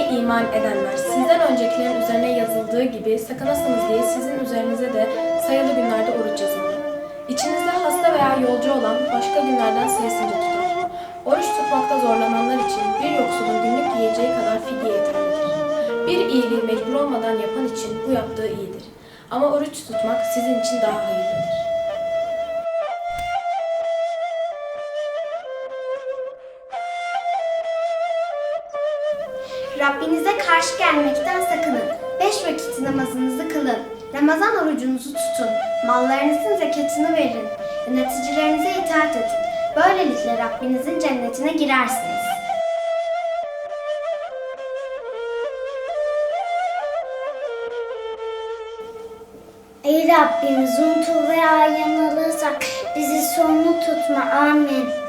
iman edenler, sizden öncekilerin üzerine yazıldığı gibi sakınasınız diye sizin üzerinize de sayılı günlerde oruç yazıldı. İçinizde hasta veya yolcu olan başka günlerden sayısınca tutar. Oruç tutmakta zorlananlar için bir yoksulun günlük yiyeceği kadar fidye yeterlidir. Bir iyiliği mecbur olmadan yapan için bu yaptığı iyidir. Ama oruç tutmak sizin için daha hayırlıdır. Rabbinize karşı gelmekten sakının. Beş vakit namazınızı kılın. Ramazan orucunuzu tutun. Mallarınızın zekatını verin. Yöneticilerinize itaat edin. Böylelikle Rabbinizin cennetine girersiniz. Ey Rabbimiz unutur veya yanılırsak bizi sorumlu tutma. Amin.